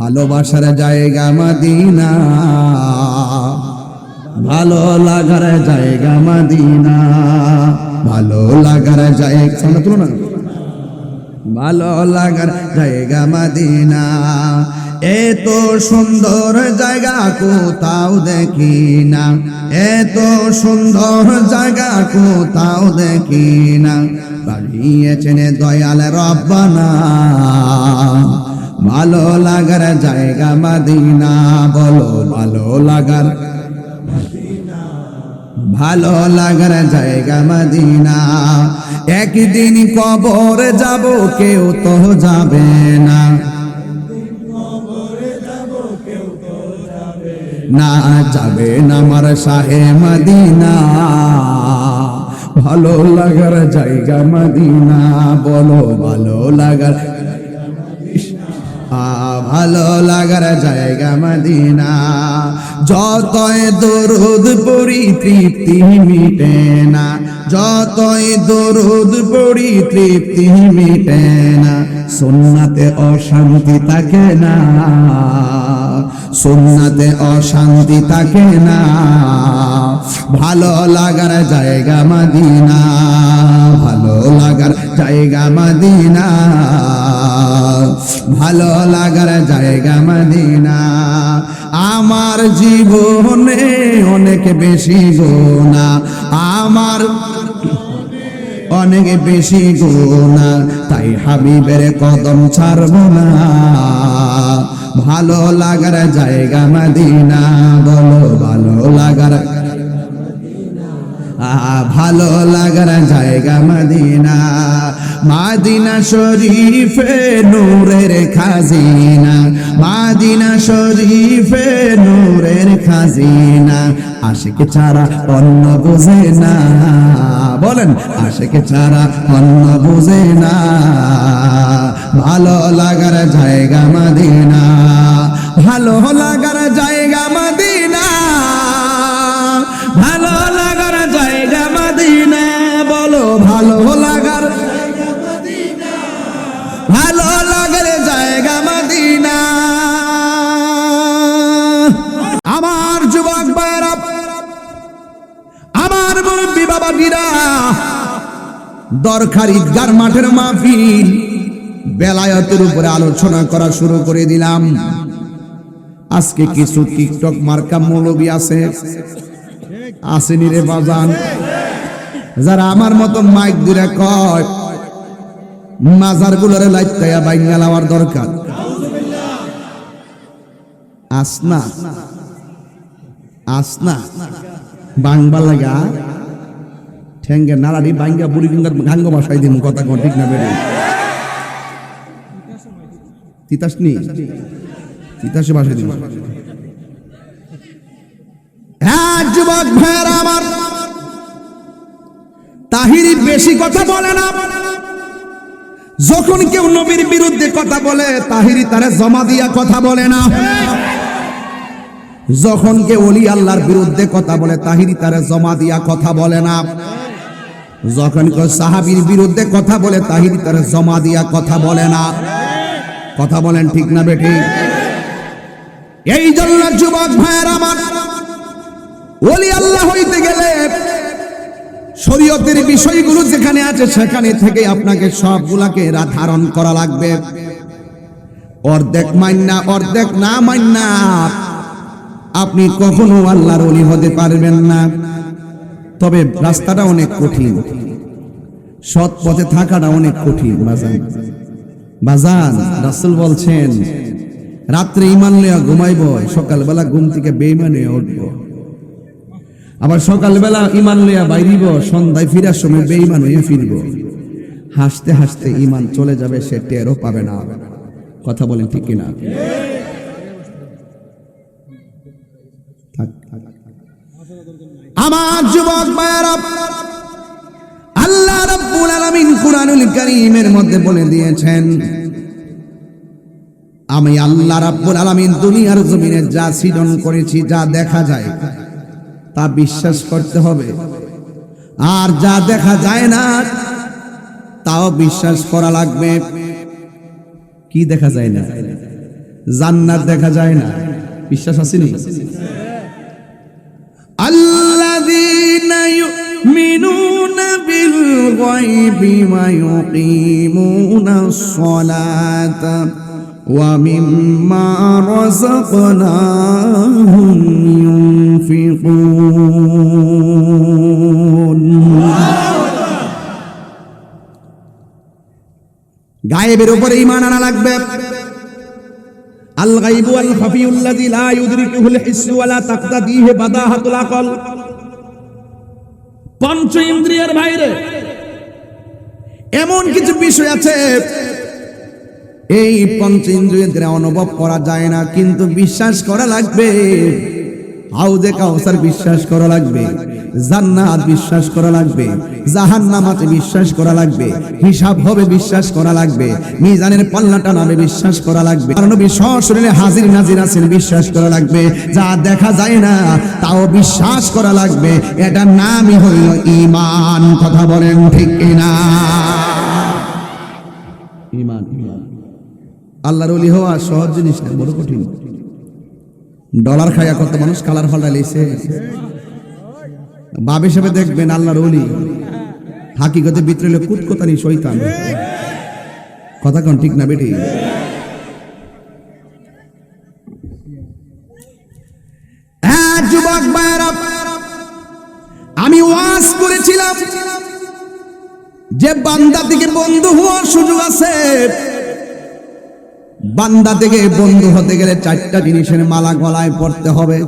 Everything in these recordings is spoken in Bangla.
ভালোবাসার জায়গা মদিনা। ভালো লাগার জায়গা মাদিনা। ভালো লাগার জায়গা তুলো না। ভালো লাগার জায়গা মাদিনা। এত সুন্দর জায়গা কোথাও দেখি না। এত সুন্দর জায়গা কোথাও দেখি না। বাড়িয়েছেন দয়াল রব্বানা। ভালো লাগার জায়গা মাদিনা, বলো ভালো লাগার। ভালো লাগার জায়গা মাদিনা। একদিন কবর যাব, কেউ তো যাবে না। না যাবে না আমার শাহে মদিনা। ভালো লাগার জায়গা মদিনা, বলো ভালো লাগার। ভালো লাগার জায়গা মদিনা। যতই দরুদ পড়ি তৃপ্তি মিটে না। যতই দরুদ পড়ি তৃপ্তি মিটে না। সোনাতে অশান্তি থাকে না। সুন্নাতে অশান্তি থাকে না। ভালো লাগার জায়গা মদিনা। ভালো লাগার জায়গা মাদিনা। ভালো লাগার জায়গা মাদিনা। আমার জীবনে অনেক বেশি গোনা। আমার অনেক বেশি গোনা। তাই হাবিবের কদম ছাড়ব না। ভালো লাগার জায়গা মদিনা, বলো ভালো লাগার ভালো লাগার জায়গা মদিনা। মাদিনা শরীফে নূরের খাজিনা, মাদিনা শরীফে নূরের খাজিনা। আশিক ছাড়া অন্য বুঝে না, বলেন আশিক ছাড়া অন্য বুঝে না। ভালো লাগার জায়গা মদিনা। ভালো লাগার জায়গা মাদিনা। ভালো লাগার জায়গা মাদিনা। বলো, ভালো লাগার ভালো লাগার জায়গা মদিনা। আমার যুবক ভাইরা আমার মুরব্বী বাবাজিরা, দরকার ঈদগার মাঠের মাহফিল। বেলায়তের উপরে আলোচনা করা শুরু করে দিলাম। আজকে কিছু টিকটক মার্কা মৌলবী আছে। আসেনি রে বাজান। যারা আমার মতো মাইক দূরে কয় মাজার গুলোরে লাইতাইয়া বাইঙ্গা লাওয়ার দরকার। আসনা আসনা বাংবা লাগা। ঠেঙ্গে নাড়াড়ি বাইঙ্গা বুড়ি গাঙ্গ বাসাই দিন কথা ঠিক না বেরে তিতাস নি তিতাসে বাসাই দিন হ্যাঁ যুবক ভাইয়েরা আমার। তাহিরি বেশি কথা বলে না। যখন কেউ নবীর বিরুদ্ধে কথা বলে, তাহিরি তারে জমা দিয়া কথা বলে না। যখন কেউ অলি আল্লাহর বিরুদ্ধে কথা বলে, তাহিরি তারে জমা দিয়া কথা বলে না। যখন কেউ সাহাবীর বিরুদ্ধে কথা বলে, তাহিরি তারে জমা দিয়া কথা বলে না। কথা বলেন ঠিক না বেটি এই জন্য যুবক ভাইয়ের আমার, ওলি আল্লাহ হইতে গেলে শরীয়তের বিষয়গুলো যেখানে আছে সেখানে থেকে আপনাকে সবগুলাকে ধারণ করা লাগবে। অর্ধেক মান্না অর্ধেক না মান্না আপনি কখনো আল্লাহর অলি হতে পারবেন না। তবে রাস্তাটা অনেক কঠিন সৎ পথে থাকাটা অনেক কঠিন, বাজান। বাজান, রাসুল বলছেন, রাত্রে ইমান লইয়া ঘুমাইব, সকালবেলা ঘুম থেকে বেইমান উঠব। আবার সকালবেলা ইমান লইয়া বাইরিব, সন্ধ্যায় ফিরার সময় বেইমান হয়ে ফিরব। হাসতে হাসতে ইমান চলে যাবে, সে টেরও পাবে না। কথা বলেন ঠিক কিনা। আমার যুবক মায়েরা আলামিন কুরআনুল কারীমের মধ্যে বলে দিয়েছেন আমি আল্লাহ রাব্বুল আলামিন দুনিয়ার জমিনে যা সৃজন করেছি যা দেখা যায় তা বিশ্বাস করতে হবে। আর যা দেখা যায় না তাও বিশ্বাস করা লাগবে। কি দেখা যায় না? জান্নাত দেখা যায় না। বিশ্বাস আছে নি? হ্যাঁ। আল্লাযীনা আল্লাহ يؤمنون بالغيب ويقيمون الصلاة ومما رزقناهم ينفقون গায়েবের উপরে ইমান আনা লাগবে আল গাইবু আল খাফিউল্লাযী লা ইউদরিকুহুল হিসসু ওয়া লা তাকতাদিহি বাদাহাতুল আকল পঞ্চ ইন্দ্রিয়ের বাইরে। এমন কিছু বিষয় আছে, এই পঞ্চ ইন্দ্রিয়ের অনুভব করা যায় না, কিন্তু বিশ্বাস করা লাগবে। হাউদে কাউসার বিশ্বাস করা লাগবে। জান্নাত বিশ্বাস করা লাগবে, জাহান্নামাতে বিশ্বাস করা লাগবে, হিসাব হবে বিশ্বাস করা লাগবে, মিজানের পাল্লাটা নামে বিশ্বাস করা লাগবে। আর নবী সশরীরে হাজির নাজির আছেন, বিশ্বাস করা লাগবে, যা দেখা যায় না তাও বিশ্বাস করা লাগবে এটার নামই হইল ঈমান, কথা বলেন ঠিক কিনা? ঈমান ঈমান। আল্লাহর ওলি হওয়া সহজ জিনিস না, বড় কঠিন। ডলার খাইয়া কত মানুষ কালার ফাল্টা লেছে বাপ হিসেবে দেখবেন আল্লাহর ওলি। হাকিগতে বিতরলে কুটকোতানি শৈতান কথা কোন, ঠিক না বেটি? হ্যাঁ আমি ওয়াজ করেছিলাম যে বান্দা থেকে বন্ধু হওয়ার সুযোগ আছে। বান্দা থেকে বন্ধু হতে গেলে চারটা জিনিসের মালা গলায় পড়তে হবে।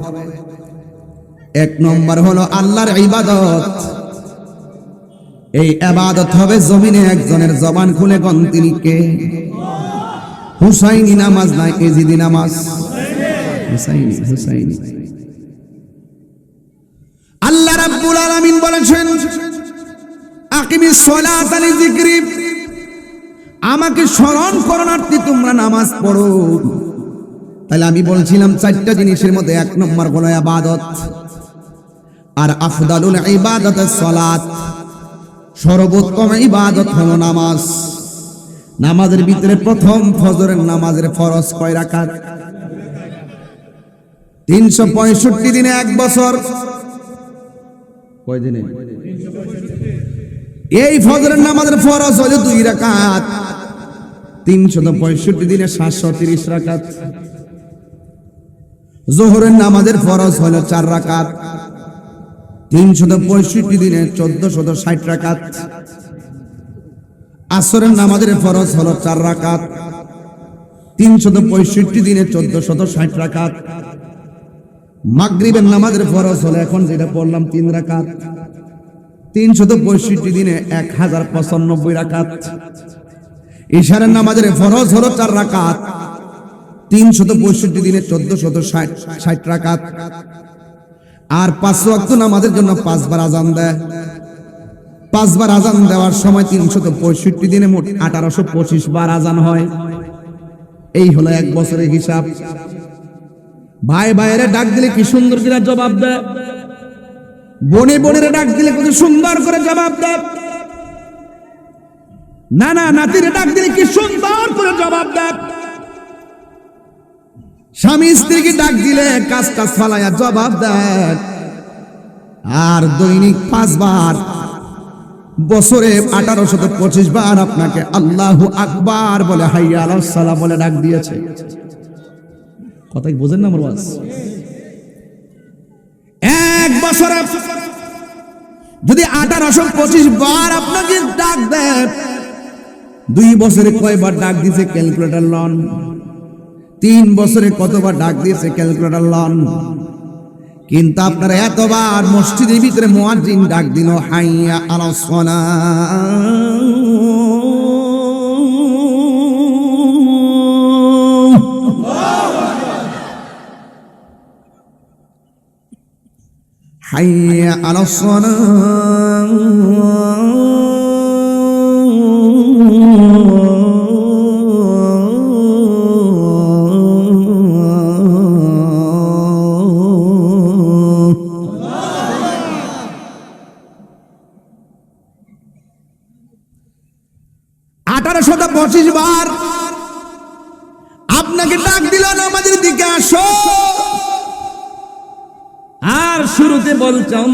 এক নম্বর হলো আল্লাহর ইবাদত। এই আবাদত হবে জমিনে একজনের জবান খুলে গন তিনি কে? হুসাইনি নামাজ নাই, এজিদি নামাজ। হুসাইনি হুসাইনি। আল্লাহ রাব্বুল আলামিন বলেছেন, আকিমিস সালাত আলি যিকরি। আমাকে স্মরণ করণার্থে তোমরা নামাজ পড়ো। তাহলে আমি বলছিলাম চারটা জিনিসের মধ্যে এক নম্বর হলো আবাদত আর আফদালুল ইবাদত সালাত। সর্বোত্তম ইবাদত হলো নামাজ। নামাজের ভিতরে প্রথম ফজরের নামাজের ফরজ কয় রাকাত? তিনশো পঁয়ষট্টি দিনে এক বছর। কয় দিনে? এই ফজরের নামাজের ফরজ হলো দুই রাকাত। তিনশত পঁয়ষট্টি দিনে সাতশো তিরিশ রাকাত। জোহরের নামাজের ফরজ হলো চার রাকাত। তিনশত পঁয়ষট্টি দিনে চোদ্দ শত ষাট রাকাত। আসরের নামাজের ফরজ হলো চার রাকাত। তিনশত পঁয়ষট্টি দিনে চোদ্দ শত ষাট রাকাত। মাগরিবের নামাজের ফরজ হলো এখন যেটা পড়লাম তিন রাকাত। তিনশত পঁয়ষট্টি দিনে এক হাজার পঁচানব্বই রাকাত। ইশারের নামাজের ফরজ হলো চার রাকাত। তিনশত পঁয়ষট্টি দিনে চোদ্দ শত ষাট ষাট রাকাত। আর পাঁচ ওয়াক্ত নামাজের জন্য পাঁচবার আজান দেয়। পাঁচবার আজান দেওয়ার সময় তিনশত পঁয়ষট্টি দিনে মোট আঠারোশো পঁচিশ বার আজান হয়। এই হলো এক বছরের হিসাব। ভাই ভাইয়েরা ডাক দিলে কি সুন্দর করে জবাব দেয়। বনে বনের ডাক দিলে কত সুন্দর করে জবাব দেয়। না না নাতিরে ডাক দিলে কি সুন্দর করে জবাব দেয়। স্বামী স্ত্রীকে ডাক দিলে কাজ কাজ ফালাইয়া জবাব দেয়, আর দৈনিক পাঁচবার, বছরে আঠারো শত পঁচিশ বার আপনাকে আল্লাহ আকবার বলে হাইয়া সালাম বলে ডাক দিয়েছে। কথা বোঝেন না আমার এক বছরে যদি আঠারোশো পঁচিশ বার আপনাকে ডাক দেন দুই বছরে কয়বার ডাক দিয়েছে ক্যালকুলেটর লন? তিন বছরে কতবার ডাক দিয়েছে ক্যালকুলেটার লন। কিন্তু আপনারা এতবার মসজিদের ভিতরে মোয়াজিন ডাক দিল, হাইয়া আলোচনা হাইয়া আলোচনা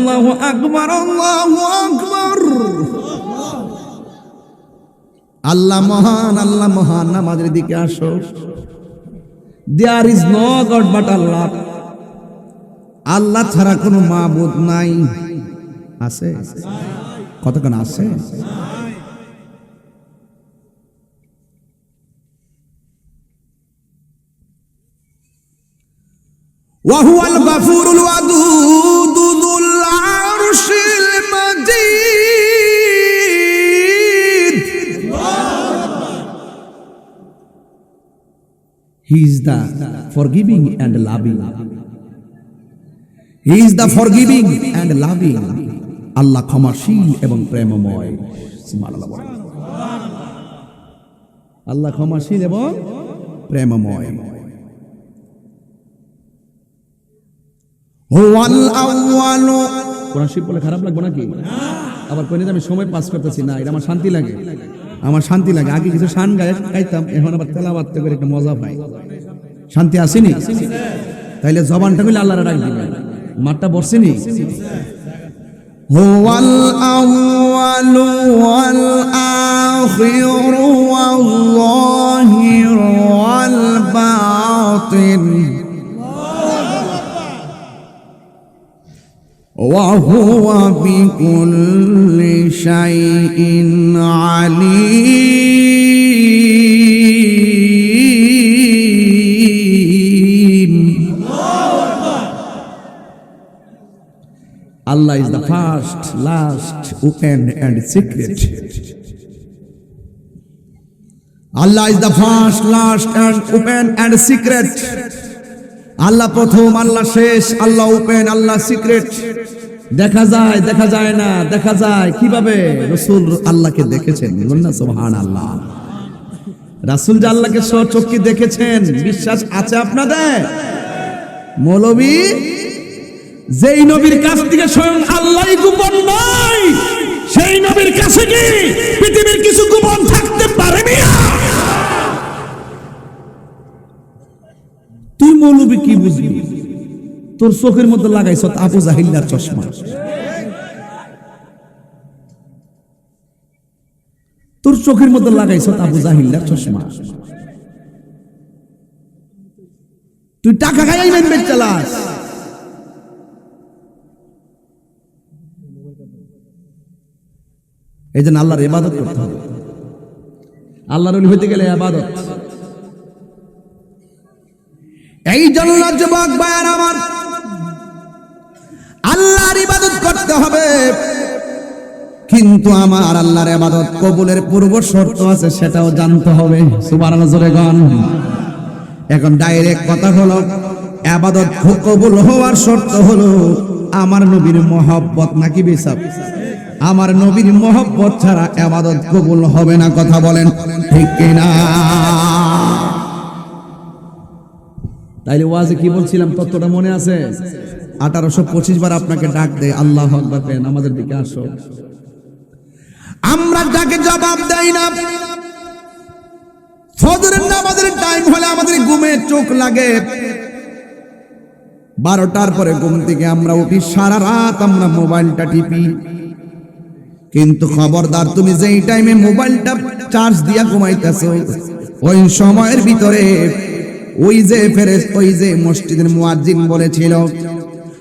আল্লাহ আকবর আল্লাহ আকবর। আল্লাহ মহান আল্লাহ মহান আমাদের দিকে আসো। There is no god but Allah. Allah ছাড়া কোনো মাবুদ নাই। আছে? কতক্ষণ আছে? ওয়াহু আল গাফুরুল Wadud. He is the forgiving and loving. He is the forgiving and loving. আল্লাহ ক্ষমাশীল এবং প্রেমময়। আল্লাহ ক্ষমাশীল এবং প্রেমময় কোরআন শিব বলে খারাপ লাগবে নাকি আবার কোন আমি সময় পাস করতেছি না, এটা আমার শান্তি লাগে আমার শান্তি লাগে। আগে কিছু শান গাইতাম এখন আবার তেলাবাদ করে একটা মজা পাই। শান্তি আসেনি? তাইলে জবানটা মিলে আল্লাহরে ডাক দিবেন। মাঠটা বসছেনি হুয়াল আউয়ালু ওয়াল আখির ওয়াল وهو بكل شيء عليم Allah is the first, last, open and secret. Allah is the first, last and open and secret. আল্লাহ প্রথম আল্লাহ শেষ আল্লাহ ওপেন আল্লাহ সিক্রেট দেখা যায় দেখা যায় না, দেখা যায়। কীভাবে? রসুল আল্লাহকে দেখেছেন। বলুন না সুবহান আল্লাহ রাসুল যে আল্লাহকে স্বচক্ষে দেখেছেন, বিশ্বাস আছে আপনাদের? মৌলবী, যেই নবীর কাছ থেকে স্বয়ং আল্লাহ গোপন নয়, সেই নবীর কাছে কি পৃথিবীর কিছু গোপন থাকতে পারে তুই মৌলবী কি বুঝবি? তোর চোখের মধ্যে লাগাইছ আবু জাহিল্লার চশমা। তোর চোখের মধ্যে লাগাইছ আবু জাহিল্লার চশমা। তুই টাকা খাই মেনবেন চালাস এই জন্য আল্লাহর ইবাদত করতে হবে। আল্লাহর হইতে গেলে আবাদত এই জন্য যুবক ভাইয়ার আমার আল্লাহর ইবাদত করতে হবে। কিন্তু আমার আল্লাহর ইবাদত কবুলের পূর্ব শর্ত আছে, সেটাও জানতে হবে। সুবহানাল্লাহ, জোরে গান এখন ডাইরেক্ট কথা হলো আবাদত কবুল হওয়ার শর্ত হলো, আমার নবীর মহব্বত নাকি বেসাব? আমার নবীর মহব্বত ছাড়া আবাদত কবুল হবে না, কথা বলেন ঠিক কিনা? তাইলে ওয়াজে কি বলছিলাম তত্ত্বটা মনে আছে? আঠারোশো পঁচিশ বার আপনাকে ডাক দেয়, আল্লাহ আমাদের দিকে আসো। আমরা ডাকে জবাব দেই না, ফজরের নামাজের টাইম হলে আমাদের ঘুমে চোখ লাগে। বারোটার পরে ঘুম থেকে আমরা উঠি, সারা রাত আমরা মোবাইলটা টিপি। কিন্তু খবরদার, তুমি যেই টাইমে মোবাইলটা চার্জ দিয়া ঘুমাইতেছো, ওই সময়ের ভিতরে ওই যে ফেরেস ওই যে মসজিদের মুয়াজ্জিন বলেছিল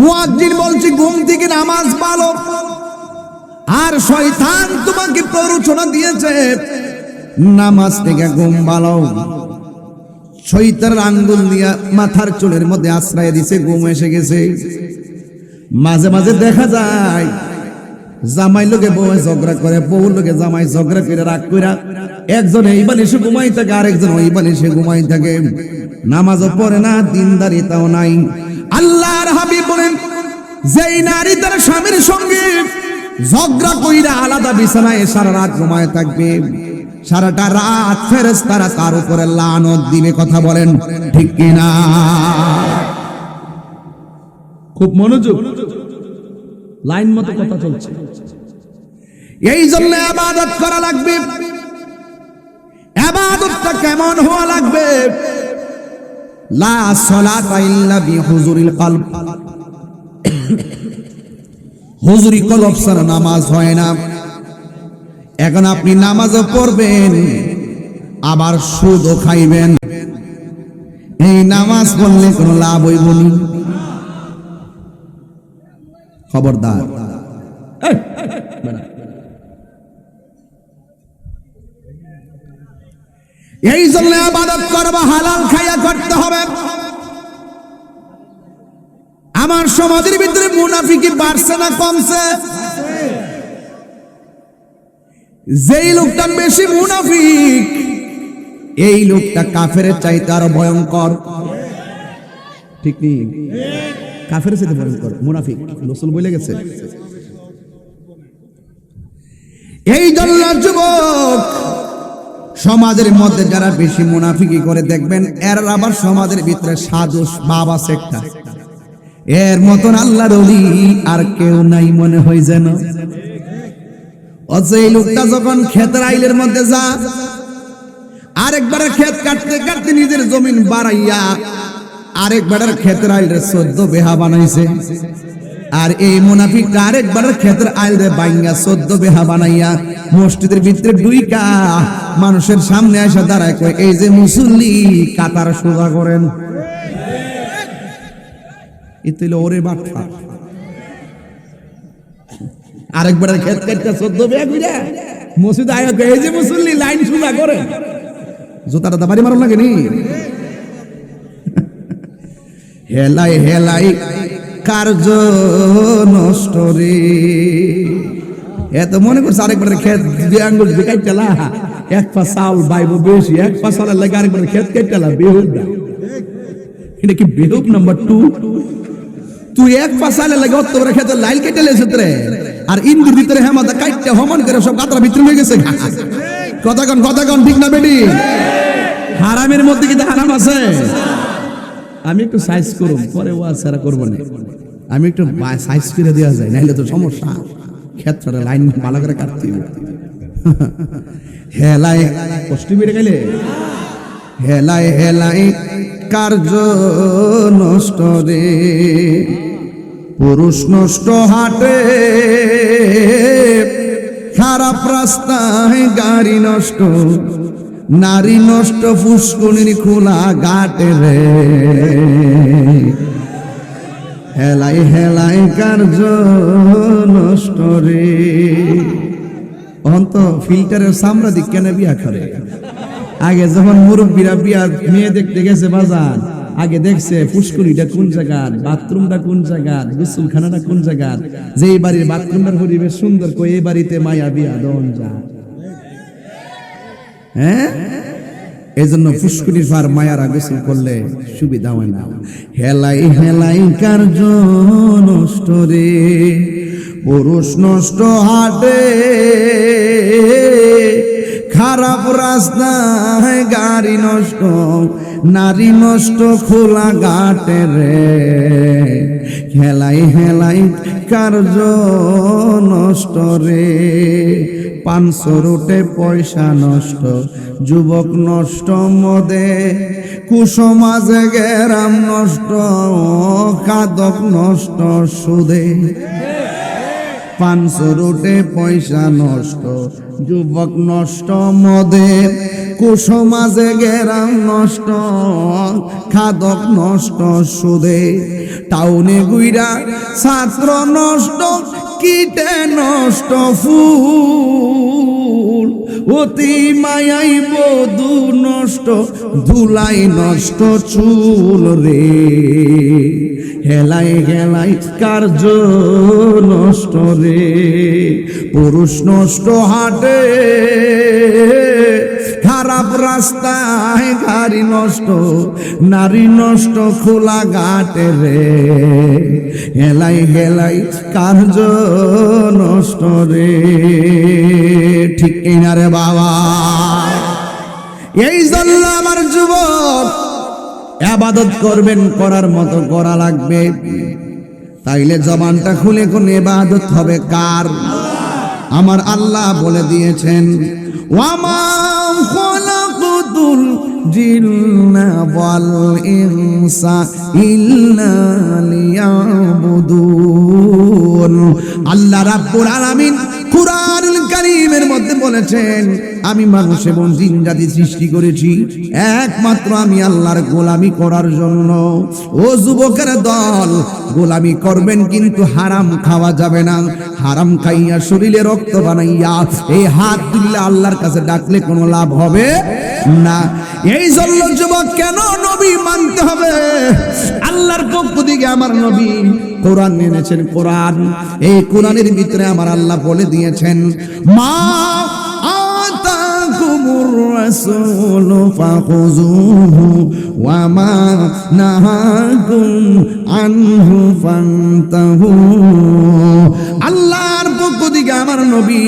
মুয়াজ্জিন বলছে, ঘুম থেকে নামাজ পালো। আর শয়তান তোমাকে প্ররোচনা দিয়েছে, নামাজ থেকে ঘুম ভালো শৈতার আঙ্গুল দিয়া মাথার চুলের মধ্যে আশ্রয় দিছে, ঘুম এসে গেছে। মাঝে মাঝে দেখা যায়, জামাই লোকে বউ ঝগড়া করে, বউ লোকে জামাই ঝগড়া করে, রাগ করে। একজন এই বালিশে ঘুমাই থাকে, আরেকজন ওই বালিশে ঘুমাই থাকে। নামাজও পড়ে না, দিনদারিতাও নাই। আল্লাহর হাবিব বলেন যেই নারী তার স্বামীর সঙ্গে ঝগড়া কইরা আলাদা বিছানায় সারা রাত ঘুমায় থাকবে সারাটা রাত ফেরেস তারা তার উপরে লানত দিবে কথা বলেন ঠিক কিনা খুব মনোযোগ। লাইন মতো কথা চলছে। এই জন্য আবাদত করা লাগবে। আবাদতটা কেমন হওয়া লাগবে? লা সালাতা ইল্লা নামাজ হয় না এখন আপনি নামাজও পড়বেন আবার সুদও খাইবেন এই নামাজ পড়লে কোনো লাভ হইব নি খবরদার এই জন্য আবাদত করব, হালাল খাইয়া করতে হবে। আমার সমাজের ভিতরে মুনাফিকি বাড়ছে না কমছে? যেই লোকটা বেশি মুনাফিক, এই লোকটা কাফের চাইতে আরও ভয়ঙ্কর। ঠিক নেই? কাফের চাইতে ভয়ঙ্কর, মুনাফিক। রসুল বলে গেছে। এই জন্য যুবক সমাজের মধ্যে যারা বেশি মুনাফিকি করে দেখবেন, এর আবার সমাজের ভিতরে সাধু বাবা সেক্টা এর মতন আল্লাহর অলি আর কেউ নাই মনে হয় যেন। অথচ এই লোকটা যখন ক্ষেতের আইলের মধ্যে যা, আরেকবার ক্ষেত কাটতে কাটতে নিজের জমিন বাড়াইয়া আরেকবার ক্ষেতের আইলে চোদ্দ বেহা বানাইছে। আর এই মুনাফিকটা আরেকবার ক্ষেতের আইলে বাইঙ্গা চোদ্দ বেহা বানাইয়া মসজিদের ভিতরে ডুইকা মানুষের সামনে আসা দাঁড়ায় কয়, এই যে মুসল্লি, কাতার সোজা করেন। এই যে মুসল্লি, লাইন সোজা মারো হেলাই হেলাই কার্য নষ্ট রে এত মনে করছে আরেকবার খেত দুই আঙ্গুল দিয়ে কাইটালা এক পা চাউল বাইব বেশি, এক পা চালের লাগে আরেকবার খেত কাইটালা বেহুব না এটা কি বেহুব নাম্বার টু? তুই এক পা চালের লাগে অত বড় খেতে লাইল কেটে লেছে তোরে। আর ইন্দুর ভিতরে হেমাদা কাইটটা হমান করে সব কাতরা ভিতরে হয়ে গেছে। কথা কন কথা কন, ঠিক না বেটি? হারামের মধ্যে কিন্তু হারাম আছে? আমি একটু সাইজ করব পরে ও আর সারা করব না। আমি একটু সাইজ করে দেওয়া যায়, নাইলে তো সমস্যা। ক্ষেত্রে লাইন ভালো করে কাটতে। হেলাই কষ্ট বেড়ে গেলে। হেলাই হেলাই কার্য নষ্ট রে। পুরুষ নষ্ট হাটে, খারাপ রাস্তায় গাড়ি নষ্ট। নারী নষ্ট ফুসকুনির খোলা গাটে রে। হেলাই হেলাই কার্য নষ্ট রে? অন্ত ফিল্টারের সামরাদিক কেন বিয়া করে? আগে যখন মুরব্বীরা বিয়া, মেয়ে দেখতে গেছে বাজার, আগে দেখছে পুষ্করিটা কোন জায়গার, বাথরুমটা কোন জায়গার, গোসলখানাটা কোন জায়গার যে বাড়ির বাথরুমটার পরিবেশ সুন্দর কই এই বাড়িতে মায়া বিয়া দন যা হ্যাঁ? এই জন্য ফুসকুনির ভার মায়ারা গোসল করলে সুবিধা হয় না। হেলাই হেলাই কার্য নষ্ট রে? পুরুষ নষ্ট হাটে। খারাপ রাস্তায় গাড়ি নষ্ট নারী নষ্ট খোলা ঘাটে রে। হেলাই হেলাই কার্য নষ্ট রে। পাঁচশো রুটে পয়সা নষ্ট, যুবক নষ্ট মদে। কুসমাজে গেরাম নষ্ট, কাদক নষ্ট সুদে। পাঁচশো রুটে পয়সা নষ্ট, যুবক নষ্ট মদে কুসমাজে গেরাম নষ্ট, খাদক নষ্ট সুদে। টাউনে গুইরা ছাত্র নষ্ট, কীটে নষ্ট ফুল। অতি মায়াই বধু নষ্ট, ধুলাই নষ্ট চুল রে। হেলাই হেলাই কার্য নষ্ট রে? পুরুষ নষ্ট হাটে, খারাপ রাস্তায় গাড়ি নষ্ট, নারী নষ্ট খোলা ঘাটে রে। হেলাই হেলাই কার্য নষ্ট রে? ঠিক কিনা রে বাবা? এই জন্য আমার যুবক আবাদত করবেন, করার মতো করা লাগবে। তাইলে জবানটা খুলে কোন এবাদত হবে কার? আমার আল্লাহ বলে দিয়েছেন আল্লাহ রাব্বুল আলামিন কুরআনুল কারীমের মধ্যে বলেছেন, আমি মানুষ এবং জিন জাতি সৃষ্টি করেছি, একমাত্র আমি আল্লাহর গোলামি করার জন্য। ও যুবকের দল, গোলামি করবেন কিন্তু হারাম খাওয়া যাবে না। হারাম খাইয়া শরীরে রক্ত বানাইয়া এই হাত তুললে আল্লাহর কাছে ডাকলে কোনো লাভ হবে না। এই জন্য যুবক, কেন নবী মানতে আমার নবী কোরআন এনেছেন কোরআন। এই কোরআনের ভিতরে আমার আল্লাহ বলে দিয়েছেন মা থেকে আমার নবী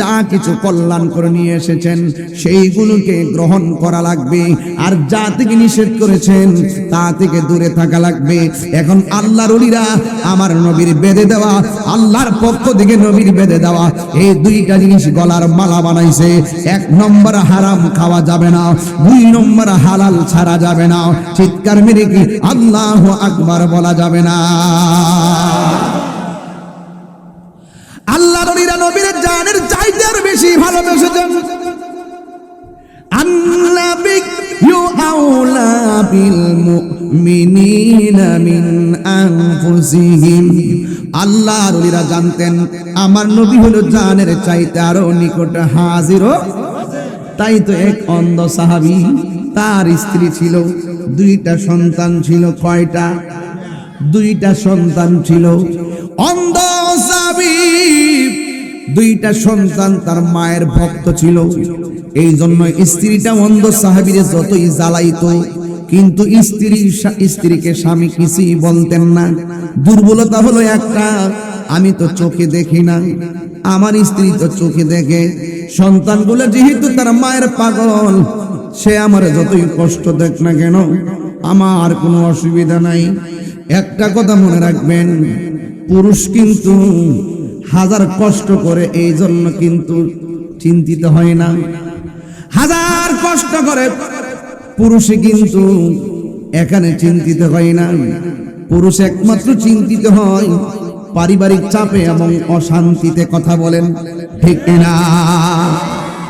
যা কিছু কল্যাণ করে নিয়ে এসেছেন, সেইগুলোকে গ্রহণ করা লাগবে। আর যা থেকে নিষেধ করেছেন, তা থেকে দূরে থাকা লাগবে। এখন আল্লাহর অলিরা আমার নবীর বেঁধে দেওয়া, আল্লাহর পক্ষ থেকে নবীর বেঁধে দেওয়া, এই দুইটা জিনিস গলার মালা বানাইছে। এক নম্বর হারাম খাওয়া যাবে না, দুই নম্বর হালাল ছাড়া যাবে না। চিৎকার মেরে কি আল্লাহ আকবার বলা যাবে না আল্লাহ নবীরা নবীর জানের চাইতে আর সালাম এসেছেন আন্নাবিক ইউ আউলা বিল মুমিনিনা মিন আনফুসিহিম। আল্লাহর ওলিরা জানতেন, আমার নবী হলো জানের চাইতে আরও নিকট হাজিরও। তাই তো এক অন্ধ সাহাবি, তার স্ত্রী ছিল, দুইটা সন্তান ছিল, কয়টা? দুইটা সন্তান ছিল। অন্ধ সাহাবি দুইটা সন্তান তার মায়ের ভক্ত ছিল। এই জন্য স্ত্রীটা অন্ধ সাহাবিরে যতই জ্বালাইতো, কিন্তু স্ত্রী স্ত্রীকে স্বামী কিছুই বলতেন না। দুর্বলতা হলো একটা, আমি তো চোখে দেখি না। আমার স্ত্রী তো চোখে দেখে। সন্তানগুলো যেহেতু তার মায়ের পাগল, সে আমার যতই কষ্ট দেখ না কেন, আমার কোনো অসুবিধা নাই। একটা কথা মনে রাখবেন, পুরুষ কিন্তু হাজার কষ্ট করে এই জন্য কিন্তু চিন্তিত হয় না। হাজার কষ্ট করে, পুরুষে কিন্তু এখানে চিন্তিত হয় না। পুরুষ একমাত্র চিন্তিত হয়, পারিবারিক চাপে এবং অশান্তিতে কথা বলেন, ঠিক না